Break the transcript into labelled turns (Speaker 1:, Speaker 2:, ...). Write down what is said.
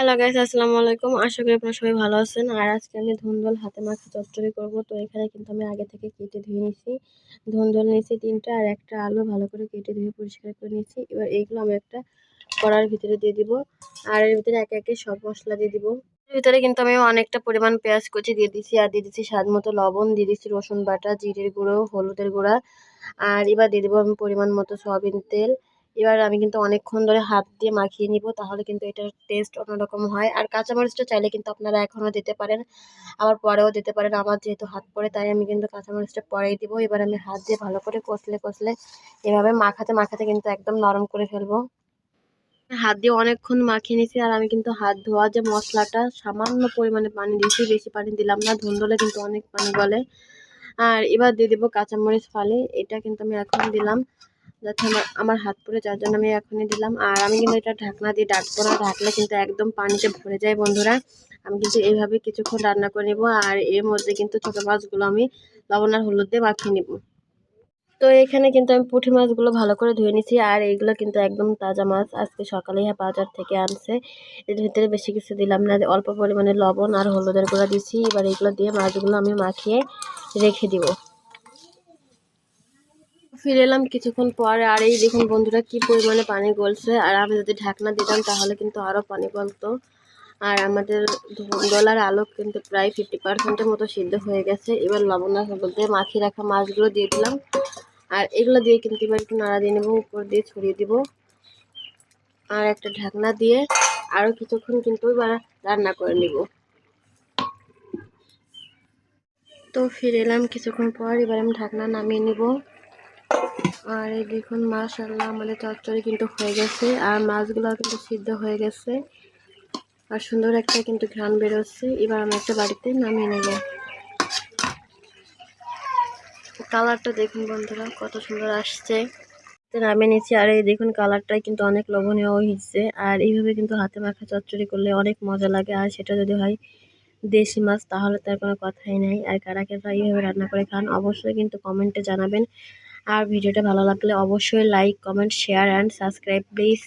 Speaker 1: Hello guys আসসালামু আলাইকুম আশা করি আপনারা সবাই ভালো আছেন। আর আজকে আমি ধুন্দল হাতে মাখা চচ্চড়ি করব। তো এখানে কিন্তু আমি আগে থেকে কেটে ধুয়ে নিয়েছি। ধুন্দল নিয়েছি তিনটা আর একটা আলু ভালো করে কেটে ধুয়ে পরিষ্কার করে নিয়েছি। এবার এইগুলো আমি একটা কড়ার ভিতরে দিয়ে দিব। আর এর ভিতরে একে একে সব মশলা দিয়ে দিব। এর ভিতরে কিন্তু আমি অনেকটা পরিমাণ পেঁয়াজ কুচি দিয়ে দিচ্ছি আর দিয়ে দিচ্ছি স্বাদ মতো লবণ। দিয়ে দিচ্ছি রসুন বাটা, জিরের গুঁড়ো, হলুদের গুঁড়া। আর এবার দিয়ে দেবো আমি পরিমাণ মতো সয়াবিন তেল। এবার আমি কিন্তু অনেকক্ষণ ধরে হাত দিয়ে মাখিয়ে নিব, তাহলে কিন্তু এটার টেস্ট অন্যরকম হয়। আর কাঁচামরিচটা চাইলে কিন্তু আপনারা এখনও দিতে পারেন, আবার পরেও দিতে পারেন। আমার যেহেতু হাত পরে তাই আমি কিন্তু কাঁচামরিচটা পরেই দিব। এবার আমি হাত দিয়ে ভালো করে কষলে কষলে এভাবে মাখাতে মাখাতে কিন্তু একদম নরম করে ফেলব। হাত দিয়ে অনেকক্ষণ মাখিয়ে নিয়েছি, আর আমি কিন্তু হাত ধোয়া যে মশলাটা, সামান্য পরিমাণে পানি দিয়েছি, বেশি পানি দিলাম না, ধুন্দলে কিন্তু অনেক পানি গলে। আর এবার দিয়ে দেবো কাঁচামরিচ ফালি, এটা কিন্তু আমি এখন দিলাম। যাতে আমার আমার হাত পরে যার জন্য আমি এখনই দিলাম। আর আমি কিন্তু এটা ঢাকনা দিয়ে ডাকবো না, ঢাকলে কিন্তু একদম পানিতে ভরে যায় বন্ধুরা। আমি কিন্তু এইভাবে কিছুক্ষণ রান্না করে নেব, আর এর মধ্যে কিন্তু ছোটো মাছগুলো আমি লবণ আর হলুদ দিয়ে মাখিয়ে নেব। তো এখানে কিন্তু আমি পুঁটি মাছগুলো ভালো করে ধুয়ে নিছি, আর এইগুলো কিন্তু একদম তাজা মাছ। আজকে সকালেই বাজার থেকে আনছে। এর ভিতরে বেশি কিছু দিলাম না, অল্প পরিমাণে লবণ আর হলুদের গুঁড়া দিছি এবার এগুলো দিয়ে মাছগুলো আমি মাখিয়ে রেখে দিব। ফিরে এলাম কিছুক্ষণ পরে। আর এই দেখুন বন্ধুরা, কি পরিমাণে পানি গলছে। আর আমি যদি ঢাকনা দিতাম, তাহলে কিন্তু আরও পানি গলতো। আর আমাদের ডলার আলো কিন্তু প্রায় ফিফটি পার্সেন্টের মতো সিদ্ধ হয়ে গেছে। এবার লবণ বলতে মাখিয়ে রাখা মাছগুলো দিয়ে দিলাম। আর এগুলো দিয়ে কিন্তু এবার একটু নাড়া দিয়ে নেব, উপর দিয়ে ছড়িয়ে দিব। আর একটা ঢাকনা দিয়ে আরও কিছুক্ষণ কিন্তু এবার রান্না করে নিব। তো ফিরে এলাম কিছুক্ষণ পর, এবার আমি ঢাকনা নামিয়ে নিব। আর এই দেখুন মাশাল্লাহ আমাদের চচ্চড়ি কিন্তু হয়ে গেছে, আর মাছগুলো কিন্তু সিদ্ধ হয়ে গেছে। আর সুন্দর একটা কিন্তু ঘ্রাণ বেরোচ্ছে। এবার আমি একটা বাড়িতে নামিয়ে নেব। কালারটা দেখুন বন্ধুরা, কত সুন্দর আসছে। নামিয়ে নিচ্ছি আর এই দেখুন, কালারটাই কিন্তু অনেক লোভনীয় হয়েছে। আর এইভাবে কিন্তু হাতে মাখা চচ্চড়ি করলে অনেক মজা লাগে। আর সেটা যদি হয় দেশি মাছ, তাহলে তার কোনো কথাই নাই। আর কারা কারা এইভাবে রান্না করে খান, অবশ্যই কিন্তু কমেন্টে জানাবেন। আর ভিডিওটা ভালো লাগলে অবশ্যই like comment share and subscribe please